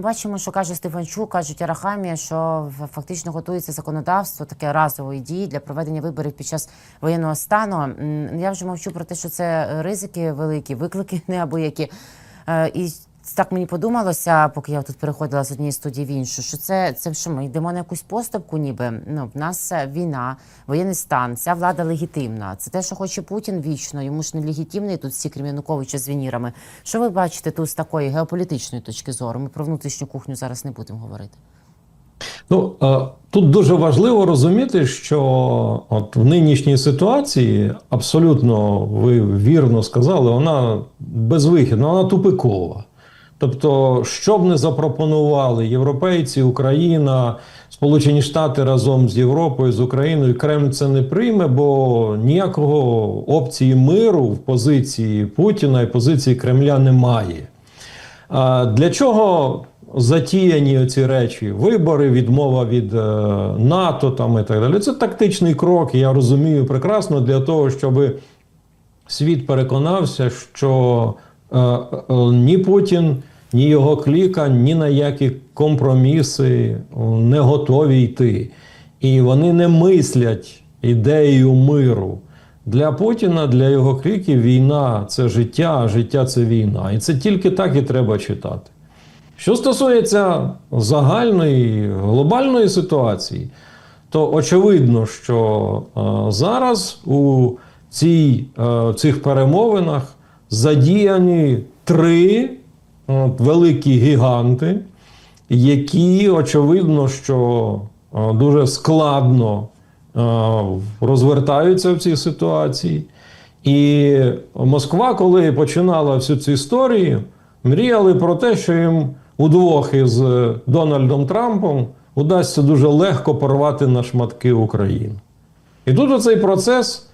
Бачимо, що каже Стефанчук, кажуть Арахамія, що фактично готується законодавство таке разової дії для проведення виборів під час воєнного стану. Я вже мовчу про те, що це ризики великі, виклики неабиякі. Е, І так мені подумалося, поки я тут переходила з однієї студії в іншу, що це, це що ми йдемо на якусь поступку, ніби ну в нас е, війна, воєнний стан, ця влада легітимна. Це те, що хоче Путін вічно. Йому ж не легітимний тут всі крім Януковича з Венірами. Що ви бачите тут з такої геополітичної точки зору? Ми про внутрішню кухню зараз не будемо говорити. Ну е, тут дуже важливо розуміти, що от в нинішній ситуації абсолютно ви вірно сказали, вона безвихідна, вона тупикова. Тобто, що б не запропонували європейці, Україна, Сполучені Штати разом з Європою, з Україною, Кремль це не прийме, бо ніякого опції миру в позиції Путіна і позиції Кремля немає. А Для чого затіяні ці речі? Вибори, відмова від е, НАТО там і так далі. Це тактичний крок, я розумію прекрасно, для того, щоб світ переконався, що е, е, ні Путін, ні його кліка, ні на які компроміси не готові йти. І вони не мислять ідеєю миру. Для Путіна, для його кліків війна це життя, а життя це війна. І це тільки так і треба читати. Що стосується загальної глобальної ситуації, то очевидно, що е, зараз у цій, е, цих перемовинах задіяні три от, великі гіганти, які очевидно, що е, дуже складно е, розвертаються в цій ситуації. І Москва, коли починала всю цю історію, мріяли про те, що їм удвох із Дональдом Трампом удасться дуже легко порвати на шматки Україну. І тут оцей процес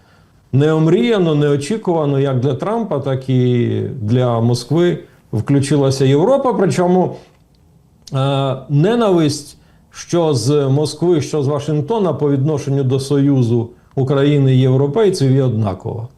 неомріяно, неочікувано, як для Трампа, так і для Москви включилася Європа. Причому е, ненависть, що з Москви, що з Вашингтона по відношенню до Союзу України і європейців є однакова.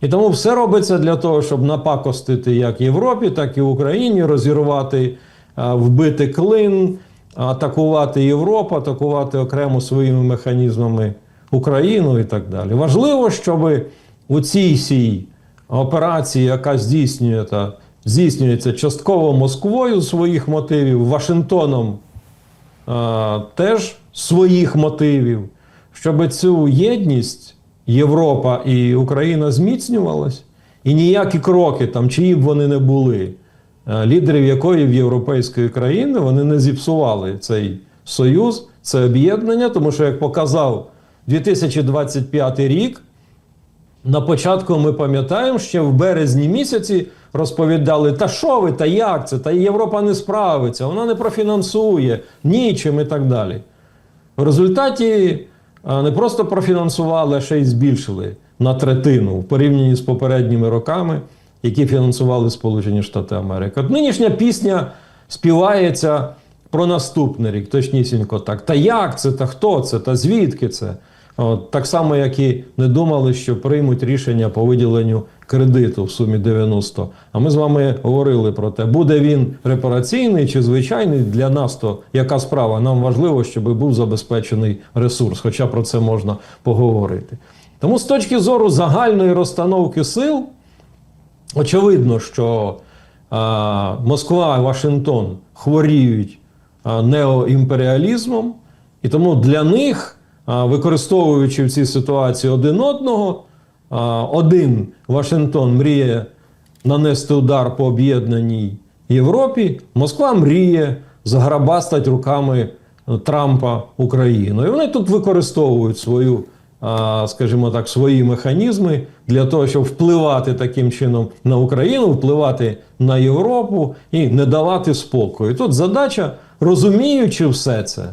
І тому все робиться для того, щоб напакостити як Європі, так і Україні, розірвати, е, вбити клин, атакувати Європу, атакувати окремо своїми механізмами Україну і так далі. Важливо, щоб у цій сій операції, яка здійснюється, здійснюється частково Москвою своїх мотивів, Вашингтоном е, теж своїх мотивів, щоб цю єдність Європа і Україна зміцнювалась, і ніякі кроки, там, чиї б вони не були, е, лідерів якої в європейської країни вони не зіпсували цей союз, це об'єднання, тому що, як показав 2025 рік, на початку ми пам'ятаємо, ще в березні місяці розповідали, та що ви, та як це, та Європа не справиться, вона не профінансує нічим і так далі. В результаті не просто профінансували, а ще й збільшили на третину в порівнянні з попередніми роками, які фінансували Сполучені Штати Америки. Нинішня пісня співається про наступний рік, точнісінько так. Та як це, та хто це, та звідки це? Так само, як і не думали, що приймуть рішення по виділенню кредиту в сумі 90. А ми з вами говорили про те, буде він репараційний чи звичайний для нас, то яка справа? Нам важливо, щоб був забезпечений ресурс, хоча про це можна поговорити. Тому з точки зору загальної розстановки сил, очевидно, що а, Москва і Вашингтон хворіють а, неоімперіалізмом, і тому для них, використовуючи в цій ситуації один одного, один Вашингтон мріє нанести удар по об'єднаній Європі, Москва мріє заграбастати руками Трампа Україну. І вони тут використовують свою скажімо так, свої механізми для того, щоб впливати таким чином на Україну, впливати на Європу і не давати спокою. Тут задача, розуміючи все це,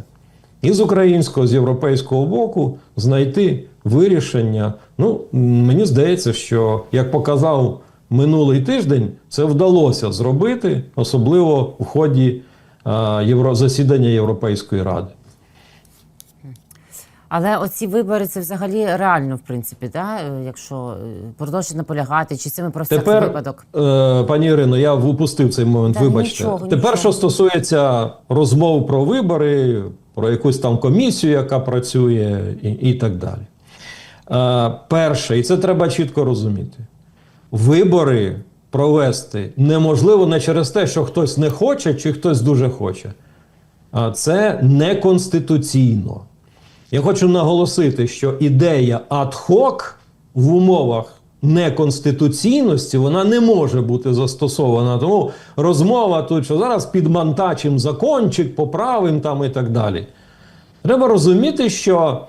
і з українського, з європейського боку знайти вирішення. Ну, мені здається, що як показав минулий тиждень, це вдалося зробити, особливо в ході євро, засідання Європейської ради. Але оці вибори це взагалі реально, в принципі, да? е, якщо е, продовжують наполягати, чи це ми просто Тепер, випадок? е, пані Ірино, я упустив цей момент. Та вибачте. нічого, Тепер, нічого. що стосується розмов про вибори, про якусь там комісію, яка працює, і, і так далі. Е, перше, і це треба чітко розуміти: вибори провести неможливо не через те, що хтось не хоче, чи хтось дуже хоче. А це неконституційно. Я хочу наголосити, що ідея ад-хок в умовах неконституційності вона не може бути застосована. Тому розмова тут, що зараз підмантачим закончик, поправим там і так далі. Треба розуміти, що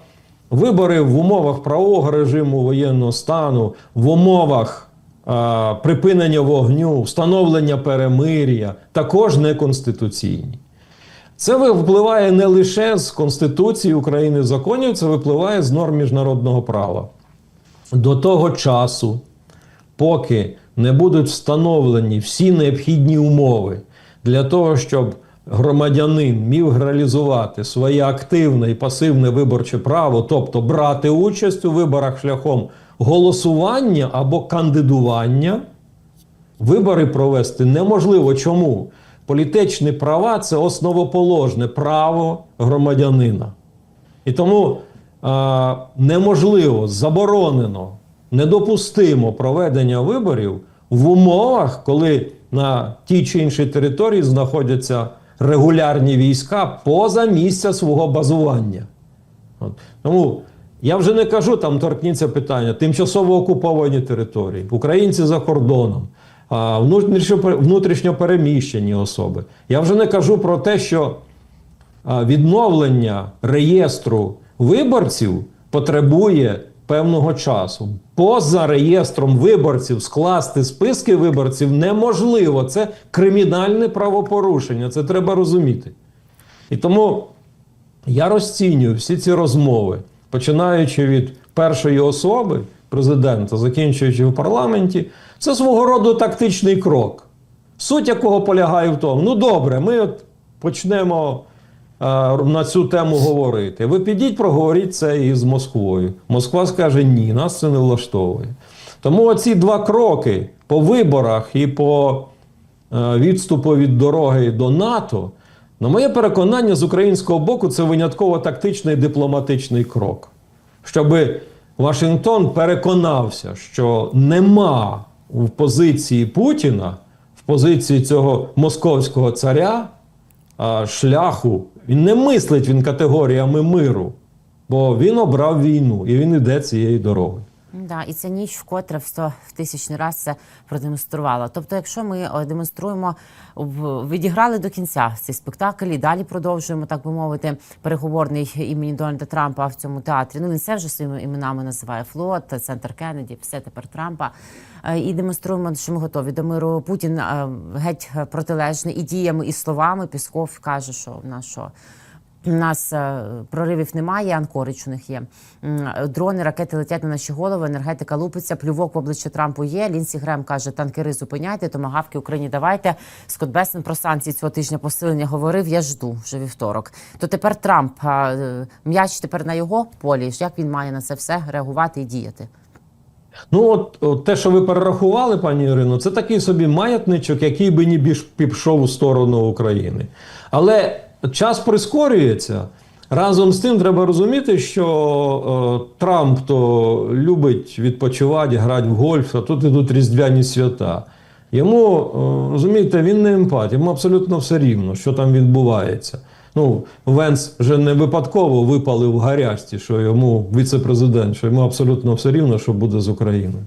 вибори в умовах правового режиму воєнного стану, в умовах а, припинення вогню, встановлення перемир'я також неконституційні. Це випливає не лише з Конституції України законів, це випливає з норм міжнародного права. До того часу, поки не будуть встановлені всі необхідні умови для того, щоб громадянин міг реалізувати своє активне і пасивне виборче право, тобто брати участь у виборах шляхом голосування або кандидування, Вибори провести неможливо. Чому? Політичні права це основоположне право громадянина. І тому неможливо, заборонено, недопустимо проведення виборів в умовах, коли на тій чи іншій території знаходяться регулярні війська поза місця свого базування. От. Тому я вже не кажу, там торкніться питання, тимчасово окуповані території, українці за кордоном, внутрішньо переміщені особи. Я вже не кажу про те, що відновлення реєстру виборців потребує певного часу. Поза реєстром виборців скласти списки виборців неможливо. Це кримінальне правопорушення. Це треба розуміти. І тому я розцінюю всі ці розмови, починаючи від першої особи президента, закінчуючи в парламенті, це свого роду тактичний крок. Суть якого полягає в тому: ну добре, ми от почнемо на цю тему говорити. Ви підіть, проговоріть це із Москвою. Москва скаже ні, нас це не влаштовує. Тому оці два кроки по виборах і по е, відступу від дороги до НАТО, на моє переконання, з українського боку, це винятково тактичний дипломатичний крок. Щоб Вашингтон переконався, що нема в позиції Путіна, в позиції цього московського царя шляху. Він не мислить він категоріями миру, бо він обрав війну і він іде цією дорогою. Да, і ця ніч вкотре в 100 в тисячний раз це продемонструвала. Тобто, якщо ми е, демонструємо, відіграли до кінця цей спектакль і далі продовжуємо, так би мовити, переговорний імені Дональда Трампа в цьому театрі. Ну він все вже своїми іменами називає флот, центр Кеннеді, все тепер Трампа. Е, І демонструємо, що ми готові до миру. Путін е, геть протилежний і діями, і словами. Пісков каже, що в нас що. У нас е, проривів немає, Анкорич у них є. Дрони, ракети летять на наші голови, енергетика лупиться, плювок в обличчя Трампу є. Лінсі Грем каже, танкери зупиняйте, томагавки Україні давайте. Скотт Бесен про санкції цього тижня посилення говорив, я жду вже вівторок. То тепер Трамп, е, м'яч тепер на його полі. Як він має на це все реагувати і діяти? Ну, от, от те, що ви перерахували, пані Ірино, це такий собі маятничок, який би ні більш пішов у сторону України. Але час прискорюється. Разом з тим треба розуміти, що е, Трамп то любить відпочивати, грати в гольф, а тут ідуть різдвяні свята. Йому, е, розумієте, він не емпат, йому абсолютно все рівно, що там відбувається. Ну, Венс вже не випадково випалив в гарячці, що йому віце-президент, що йому абсолютно все рівно, що буде з Україною.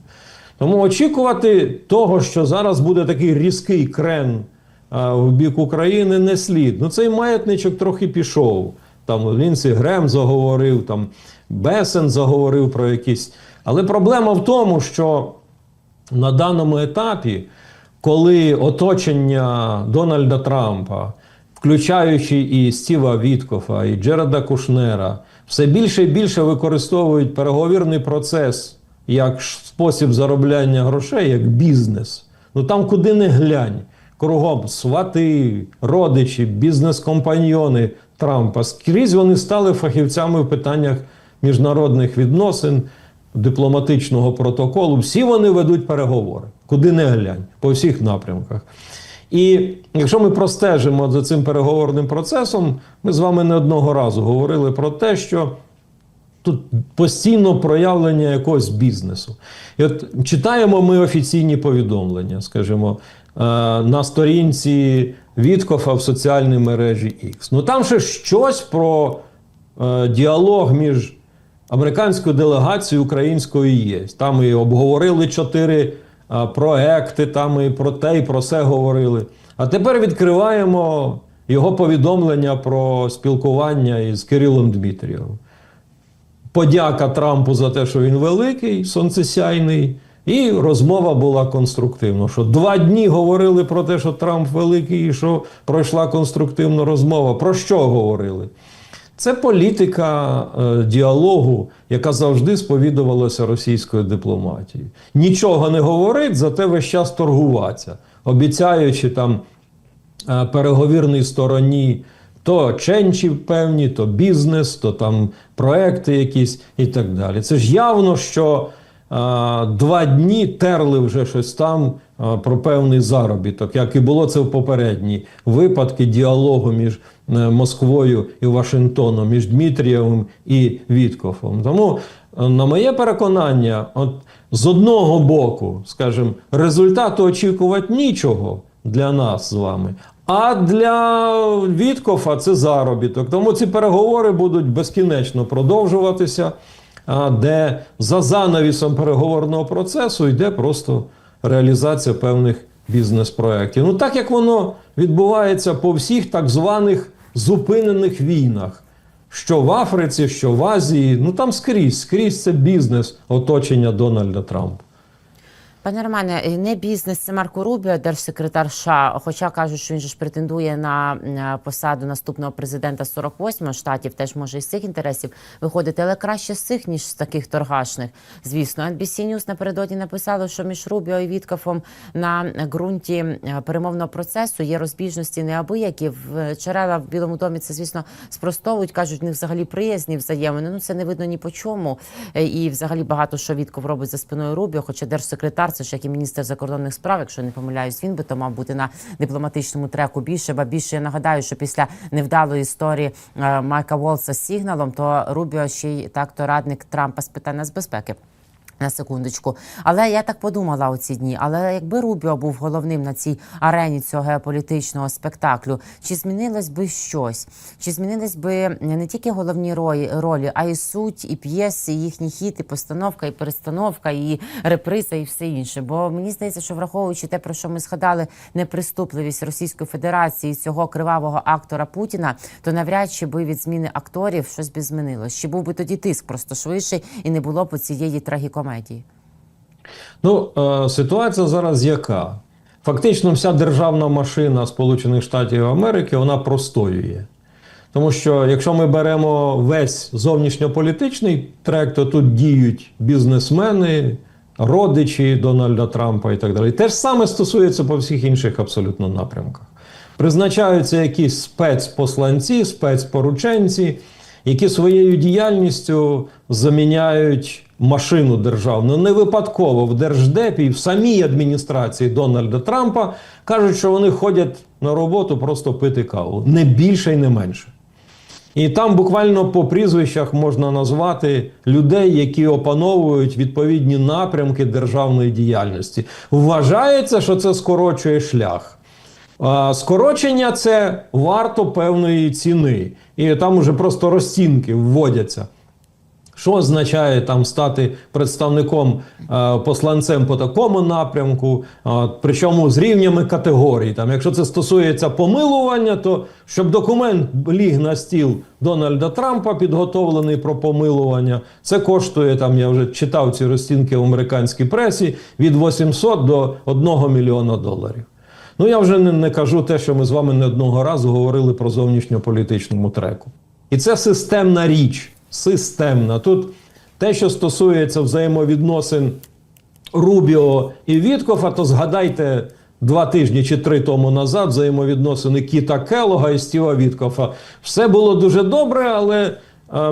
Тому очікувати того, що зараз буде такий різкий крен в бік України, не слід. Ну, цей маятничок трохи пішов. Там Лінсі Грем заговорив, там Бесен заговорив про якісь. Але проблема в тому, що на даному етапі, коли оточення Дональда Трампа, включаючи і Стіва Віткофа, і Джереда Кушнера, все більше і більше використовують переговірний процес як спосіб заробляння грошей, як бізнес. Ну там куди не глянь. Кругом свати, родичі, бізнес-компаньйони Трампа. Скрізь вони стали фахівцями в питаннях міжнародних відносин, дипломатичного протоколу. Всі вони ведуть переговори, куди не глянь, по всіх напрямках. І якщо ми простежимо за цим переговорним процесом, ми з вами не одного разу говорили про те, що тут постійно проявлення якогось бізнесу. І от читаємо ми офіційні повідомлення, скажімо, на сторінці Віткофа в соціальній мережі X. Ну там ще щось про е, діалог між американською делегацією і українською є. Там і обговорили чотири е, проекти, там і про те, і про все говорили. А тепер відкриваємо його повідомлення про спілкування із Кирилом Дмитрієвим подяка Трампу за те, що він великий, сонцесяйний, і розмова була конструктивна. Що два дні говорили про те, що Трамп великий, і що пройшла конструктивна розмова. Про що говорили? Це політика е, діалогу, яка завжди сповідувалася російською дипломатією. Нічого не говорить, зате весь час торгуватися, обіцяючи там е, переговірній стороні то ченчі певні, то бізнес, то там проекти якісь і так далі. Це ж явно, що два дні терли вже щось там про певний заробіток, як і було це в попередні випадки діалогу між е, Москвою і Вашингтоном, між Дмитрієвим і Віткофом. Тому, е, на моє переконання, от з одного боку, скажімо, результату очікувати нічого для нас з вами. А для Віткофа це заробіток. Тому ці переговори будуть безкінечно продовжуватися, де за занавісом переговорного процесу йде просто реалізація певних бізнес-проєктів. Ну так як воно відбувається по всіх так званих зупинених війнах. Що в Африці, що в Азії, ну там скрізь, скрізь це бізнес оточення Дональда Трампа. Пане Романе, не бізнес, це Марко Рубіо, держсекретар США. Хоча кажуть, що він же ж претендує на е, посаду наступного президента 48 штатів, теж може із цих інтересів виходити, але краще з цих ніж з таких торгашних. Звісно, NBC News напередодні написало, що між Рубіо і Віткофом на ґрунті е, перемовного процесу є розбіжності неабиякі. В джерела в Білому домі це звісно спростовують. кажуть, них взагалі приязні взаємини. Ну це не видно ні по чому. Е, І взагалі багато що Вітков робить за спиною Рубіо, хоча держсекретар це ж як і міністр закордонних справ, якщо не помиляюсь, він би то мав бути на дипломатичному треку більше. Ба більше я нагадаю, що після невдалої історії е, Майка Волса з сигналом, то Рубіо ще й так то радник Трампа з питань нацбезпеки. На секундочку, але я так подумала у ці дні. Але якби Рубіо був головним на цій арені цього геополітичного спектаклю, чи змінилось би щось? Чи змінились би не тільки головні ролі, а й суть, і п'єси, і їхні хіт, і постановка, і перестановка, і реприза, і все інше? Бо мені здається, що враховуючи те, про що ми згадали, неприступливість Російської Федерації цього кривавого актора Путіна, то навряд чи би від зміни акторів щось би змінилось. Чи був би тоді тиск просто швидший і не було б цієї трагікомедії? Ну, е, ситуація зараз яка? Фактично, вся державна машина Сполучених Штатів Америки вона простоює. Тому що якщо ми беремо весь зовнішньополітичний трек, то тут діють бізнесмени, родичі Дональда Трампа і так далі. Те ж саме стосується по всіх інших абсолютно напрямках. Призначаються якісь спецпосланці, спецпорученці, які своєю діяльністю заміняють машину державну. Не випадково в Держдепі і в самій адміністрації Дональда Трампа кажуть, що вони ходять на роботу просто пити каву. Не більше і не менше. І там буквально по прізвищах можна назвати людей, які опановують відповідні напрямки державної діяльності. Вважається, що це скорочує шлях. Скорочення це варто певної ціни. І там уже просто розцінки вводяться. Що означає там стати представником е, посланцем по такому напрямку, е, причому з рівнями категорій. Там, якщо це стосується помилування, то щоб документ ліг на стіл Дональда Трампа, підготовлений про помилування, це коштує там. Я вже читав ці розцінки в американській пресі від 800 до 1 мільйона доларів. Ну я вже не, не кажу те, що ми з вами не одного разу говорили про зовнішньополітичному треку. І це системна річ. Системна. Тут те, що стосується взаємовідносин Рубіо і Віткофа, то згадайте два тижні чи три тому назад взаємовідносини Кіта Келога і Стіва Віткофа. Все було дуже добре, але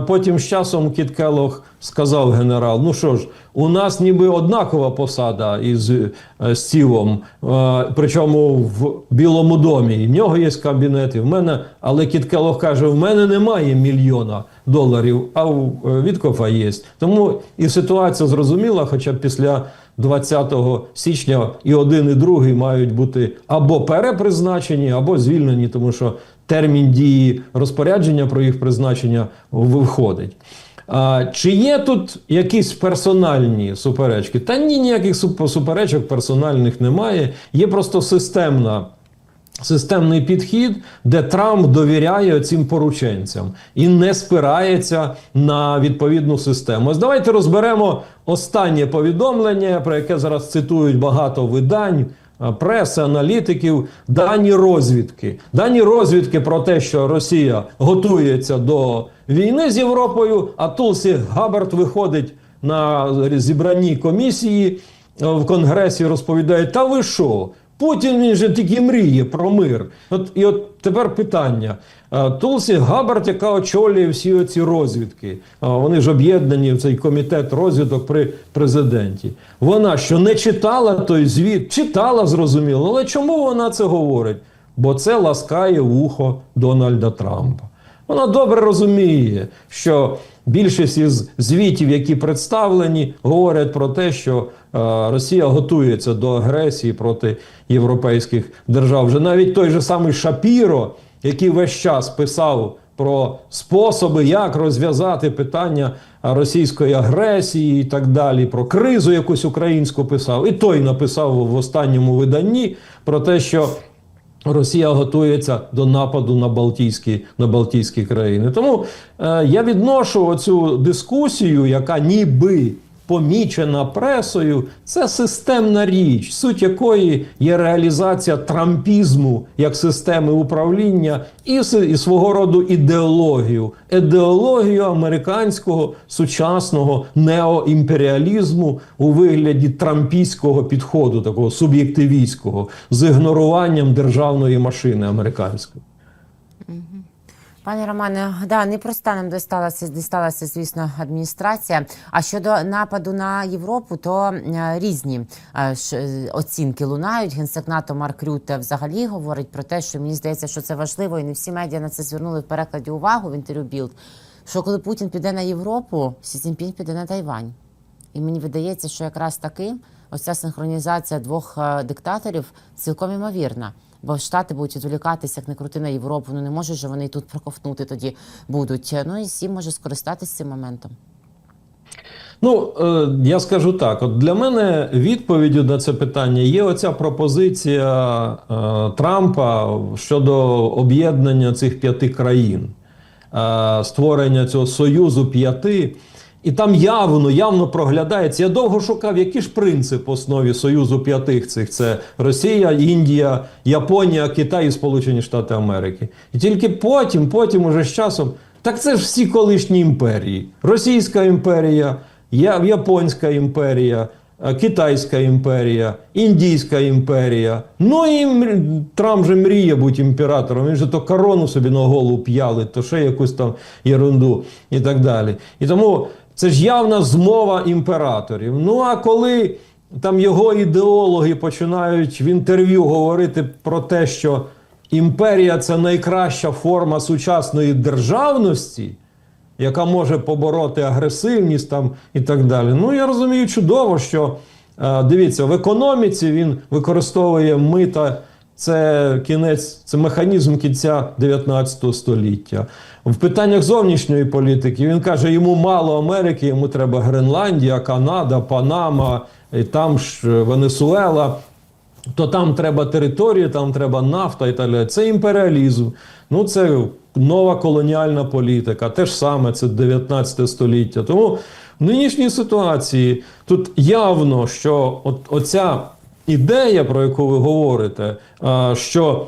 Потім з часом Кіт Келлог сказав генерал: ну що ж, у нас ніби однакова посада із е, Стівом, е, причому в Білому домі. І в нього є кабінет, і в мене, але Кіт Келлог каже: в мене немає мільйона доларів, а у е, Віткофа є. Тому і ситуація зрозуміла, хоча після 20 січня і один, і другий мають бути або перепризначені, або звільнені, тому що термін дії розпорядження про їх призначення виходить. А, чи є тут якісь персональні суперечки? Та ні, ніяких суперечок персональних немає. Є просто системна системний підхід, де Трамп довіряє цим порученцям і не спирається на відповідну систему. Ось давайте розберемо останнє повідомлення, про яке зараз цитують багато видань. Преси, аналітиків, дані розвідки. Дані розвідки про те, що Росія готується до війни з Європою, а Тулсі Габерт виходить на зібранні комісії е, в Конгресі, розповідає: Та ви що? Путін він же тільки мріє про мир. От і от тепер питання. Е, Тулсі Габард, яка очолює всі ці розвідки, е, вони ж об'єднані в цей комітет розвідок при президенті. Вона що не читала той звіт, читала зрозуміло, але чому вона це говорить? Бо це ласкає вухо Дональда Трампа. Вона добре розуміє, що більшість із звітів, які представлені, говорять про те, що е, Росія готується до агресії проти європейських держав. Вже навіть той же самий Шапіро, який весь час писав про способи, як розв'язати питання російської агресії і так далі, про кризу якусь українську писав, і той написав в останньому виданні про те, що Росія готується до нападу на Балтійські, на Балтійські країни. Тому е, я відношу оцю дискусію, яка ніби помічена пресою, це системна річ, суть якої є реалізація трампізму як системи управління і, і свого роду ідеологію, ідеологію американського сучасного неоімперіалізму у вигляді трампійського підходу, такого суб'єктивістського, з ігноруванням державної машини американської. Пані Романе, да, непроста нам дісталася, дісталася, звісно, адміністрація. А щодо нападу на Європу, то е, різні е, е, оцінки лунають. Генсек НАТО Марк Рюте взагалі говорить про те, що мені здається, що це важливо, і не всі медіа на це звернули в перекладі увагу в інтерв'ю Білд. Що коли Путін піде на Європу, Сі Цзіньпінь піде на Тайвань. І мені видається, що якраз таки ось ця синхронізація двох диктаторів цілком імовірна. Бо Штати будуть відволікатися, як не крути на Європу. Ну не можуть же вони тут проковтнути тоді будуть. Ну і Сі може скористатися цим моментом. Ну, е, я скажу так: от для мене відповіддю на це питання є оця пропозиція е, Трампа щодо об'єднання цих п'яти країн, е, створення цього союзу п'яти. І там явно, явно проглядається. Я довго шукав, який ж принцип в основі Союзу п'ятих цих це Росія, Індія, Японія, Китай і Сполучені Штати Америки. І тільки потім, потім, уже з часом, так це ж всі колишні імперії: Російська імперія, Японська імперія. е, Китайська імперія, Індійська імперія. Ну і Трамп же мріє бути імператором. Він же то корону собі на голову п'ялить, то ще якусь там ерунду і так далі. І тому це ж явна змова імператорів. Ну а коли там його ідеологи починають в інтерв'ю говорити про те, що імперія це найкраща форма сучасної державності яка може побороти агресивність там і так далі. Ну я розумію чудово, що е, дивіться, в економіці він використовує мита. Це кінець, це механізм кінця 19 століття. В питаннях зовнішньої політики він каже: йому мало Америки, йому треба Гренландія, Канада, Панама, і там ж е, Венесуела то там треба території, там треба нафта і так далі. Це імперіалізм. Ну це нова колоніальна політика. Те ж саме, це 19 століття. Тому в нинішній ситуації тут явно, що от оця ідея, про яку ви говорите, що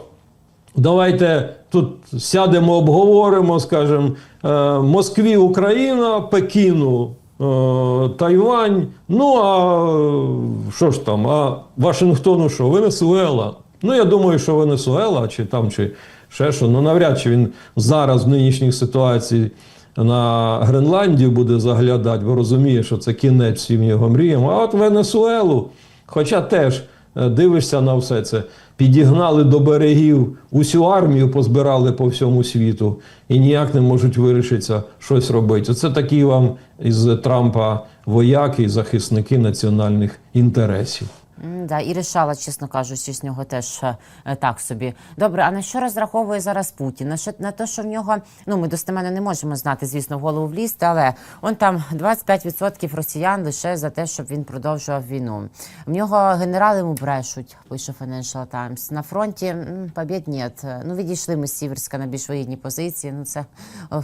Давайте тут сядемо, обговоримо, скажімо, е, Москві Україна, Пекіну е, Тайвань. Ну а що ж там? А Вашингтону що? Венесуела. Ну, я думаю, що Венесуела, чи там, чи ще що, ну навряд чи він зараз в нинішній ситуації на Гренландію буде заглядати, бо розуміє, що це кінець всім його мріям. А от Венесуелу, хоча теж дивишся на все це, підігнали до берегів усю армію, позбирали по всьому світу і ніяк не можуть вирішитися щось робити. Це такі вам із Трампа вояки і захисники національних інтересів. Да, і рішала, чесно кажучи, з нього теж е, так собі. Добре, а на що розраховує зараз Путін? На що на те, що в нього ну ми достеменно не можемо знати, звісно, в голову влізти, але он там 25% росіян лише за те, щоб він продовжував війну. В нього генерали йому брешуть, пише Financial Times. На фронті побід нет. Ну відійшли ми з Сіверська на більш вигідні позиції. Ну це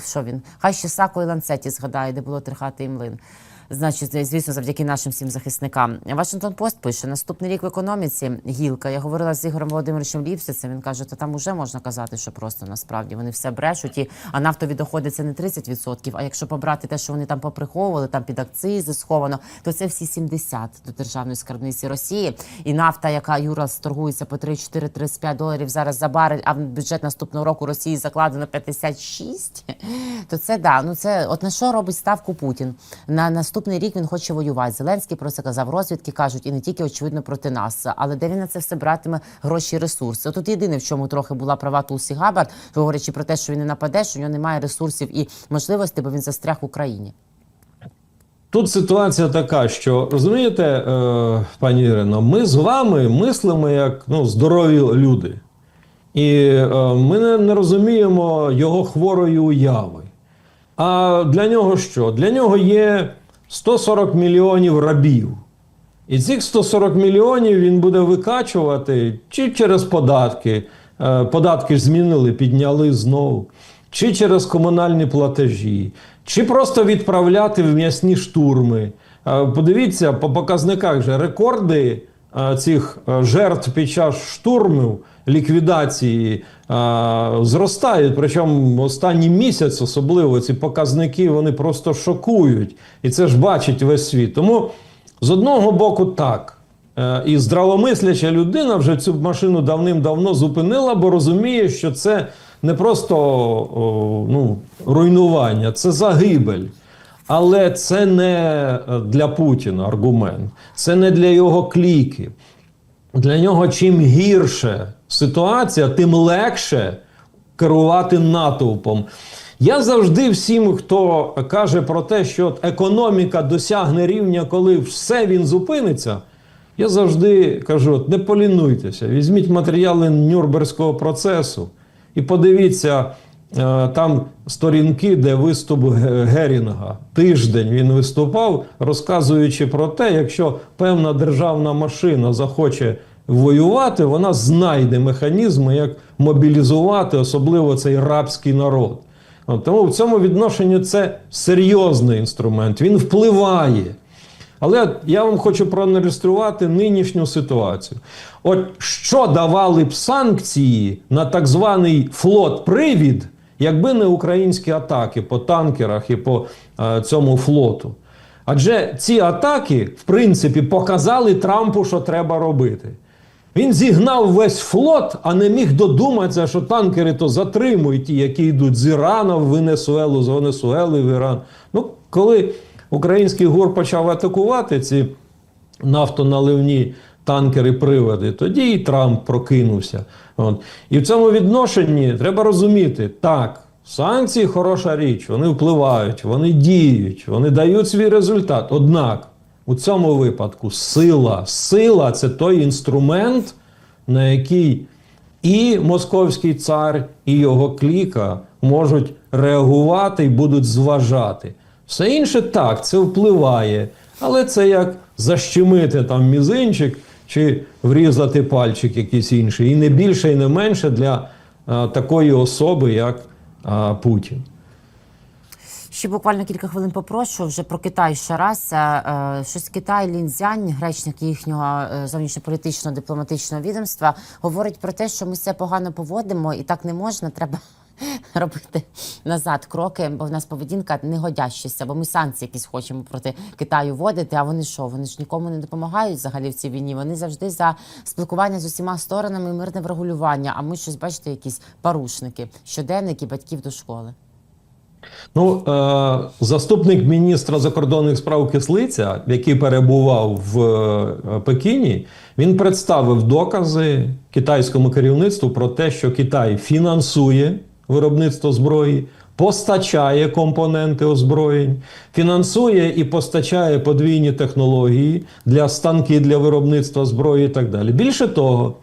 що він? Хай ще Сако і Ланцеті згадає, де було трихати і млин. Значить, звісно, завдяки нашим всім захисникам. Вашингтон Пост пише: наступний рік в економіці гілка. Я говорила з Ігорем Володимировичем Ліпсицем. Він каже, то там уже можна казати, що просто насправді вони все брешуть. І, а нафтові доходи це не 30%, А якщо побрати те, що вони там поприховували, там під акцизи сховано, то це всі 70 до державної скарбниці Росії. І нафта, яка Юра торгується по 3, 4, 35 доларів зараз за барель, а в бюджет наступного року Росії закладено 56, то це да. Ну це от на що робить ставку Путін? На наступний рік він хоче воювати. Зеленський про це казав. Розвідки кажуть, і не тільки очевидно проти нас. Але де він на це все братиме гроші і ресурси? Тут єдине, в чому трохи була права Тулсі Габард, говорячи про те, що він не нападе, що в нього немає ресурсів і можливостей, бо він застряг в Україні. Тут ситуація така, що розумієте, е, пані Ірино, ми з вами мислимо як ну, здорові люди. І е, ми не, не розуміємо його хворої уяви. А для нього що? Для нього є 140 мільйонів рабів. І цих 140 мільйонів він буде викачувати чи через податки. Е, Податки змінили, підняли знову, чи через комунальні платежі, чи просто відправляти в м'ясні штурми. Е, Подивіться, по показниках же рекорди е, цих жертв під час штурмів, ліквідації е, зростають. Причому останній місяць, особливо ці показники, вони просто шокують. І це ж бачить весь світ. Тому з одного боку, так. Е, І здравомисляча людина вже цю машину давним-давно зупинила, бо розуміє, що це не просто ну, руйнування, це загибель. Але це не для Путіна аргумент, це не для його кліки. Для нього чим гірше ситуація, тим легше керувати натовпом. Я завжди всім, хто каже про те, що економіка досягне рівня, коли все він зупиниться. Я завжди кажу: от не полінуйтеся, візьміть матеріали Нюрнберзького процесу і подивіться е, там сторінки, де виступ Герінга. Тиждень він виступав, розказуючи про те, якщо певна державна машина захоче воювати, вона знайде механізми, як мобілізувати, особливо цей рабський народ. От, тому в цьому відношенні це серйозний інструмент, він впливає. Але я вам хочу проілюструвати нинішню ситуацію. От що давали б санкції на так званий флот-привід, якби не українські атаки по танкерах і по е, цьому флоту. Адже ці атаки, в принципі, показали Трампу, що треба робити. Він зігнав весь флот, а не міг додуматися, що танкери то затримують ті, які йдуть з Ірана в Венесуелу, з Венесуели в Іран. Ну, коли український гур почав атакувати ці нафтоналивні танкери-приводи, тоді і Трамп прокинувся. От. І в цьому відношенні треба розуміти, так, санкції хороша річ, вони впливають, вони діють, вони дають свій результат. Однак у цьому випадку сила, сила це той інструмент, на який і московський цар, і його кліка можуть реагувати і будуть зважати. Все інше так, це впливає, але це як защемити там мізинчик чи врізати пальчик якийсь інший. І не більше, і не менше для а, такої особи, як а, Путін. Ще буквально кілька хвилин попрошу вже про Китай ще раз. Е, Щось Китай Лінзянь, речник їхнього е, зовнішньополітичного дипломатичного відомства, говорить про те, що ми все погано поводимо і так не можна. Треба робити назад кроки, бо в нас поведінка не годящася, бо ми санкції якісь хочемо проти Китаю вводити. А вони що? Вони ж нікому не допомагають взагалі в цій війні. Вони завжди за спілкування з усіма сторонами мирне врегулювання. А ми щось бачите, якісь порушники, щоденники батьків до школи. Ну, е, заступник міністра закордонних справ Кислиця, який перебував в е, Пекіні, він представив докази китайському керівництву про те, що Китай фінансує виробництво зброї, постачає компоненти озброєнь, фінансує і постачає подвійні технології для станки для виробництва зброї і так далі. Більше того,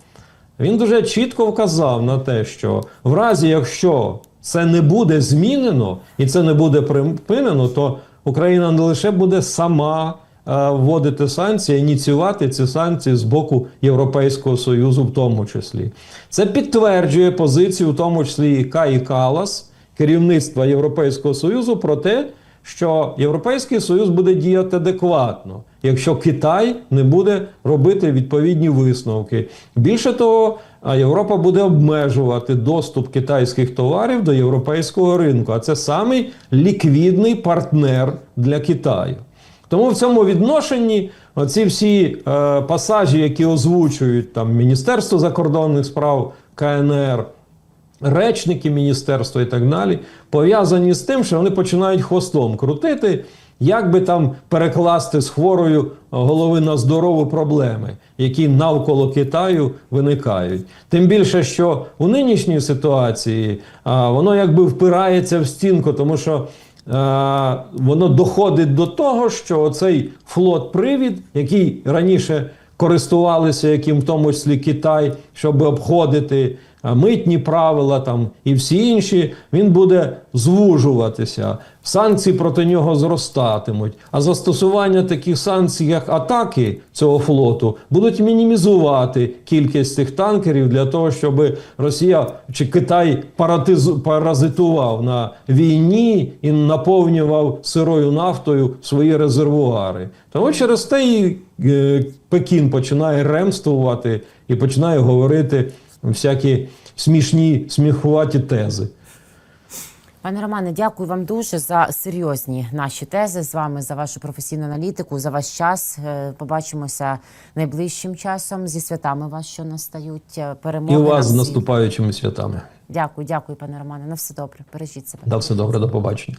він дуже чітко вказав на те, що в разі, якщо це не буде змінено і це не буде припинено, то Україна не лише буде сама е, вводити санкції, ініціювати ці санкції з боку Європейського Союзу, в тому числі. Це підтверджує позицію, в тому числі і Каї Калас, керівництва Європейського Союзу, про те, що Європейський Союз буде діяти адекватно, якщо Китай не буде робити відповідні висновки. Більше того, Європа буде обмежувати доступ китайських товарів до європейського ринку. А це самий ліквідний партнер для Китаю. Тому в цьому відношенні оці всі е, пасажі, які озвучують там Міністерство закордонних справ КНР, речники міністерства і так далі, пов'язані з тим, що вони починають хвостом крутити, як би там перекласти з хворою голови на здорову проблеми, які навколо Китаю виникають. Тим більше, що у нинішній ситуації а, воно якби впирається в стінку, тому що. е, Воно доходить до того, що цей флот-привід, який раніше користувалися, яким в тому числі Китай, щоб обходити а, митні правила там і всі інші, він буде звужуватися. Санкції проти нього зростатимуть. А застосування таких санкцій, як атаки цього флоту, будуть мінімізувати кількість цих танкерів для того, щоб Росія чи Китай паразитував на війні і наповнював сирою нафтою свої резервуари. Тому через те і е, Пекін починає ремствувати і починає говорити всякі смішні, сміхуваті тези. Пане Романе, дякую вам дуже за серйозні наші тези з вами, за вашу професійну аналітику, за ваш час. Е, Побачимося найближчим часом зі святами вас, що настають е, перемоги. І у вас з наступаючими святами. Дякую, дякую, пане Романе. На все добре. Бережіть себе. Да, все добре, до побачення.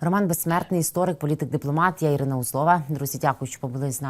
Роман Безсмертний, історик, політик, дипломат. Я Ірина Узлова. Друзі, дякую, що побули з нами.